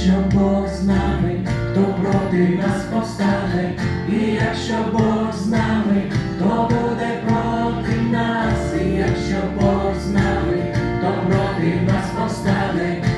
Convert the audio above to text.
Якщо Бог з нами, то проти нас повстане, і якщо Бог з нами, то буде проти нас, і якщо Бог з нами, то проти нас повстане.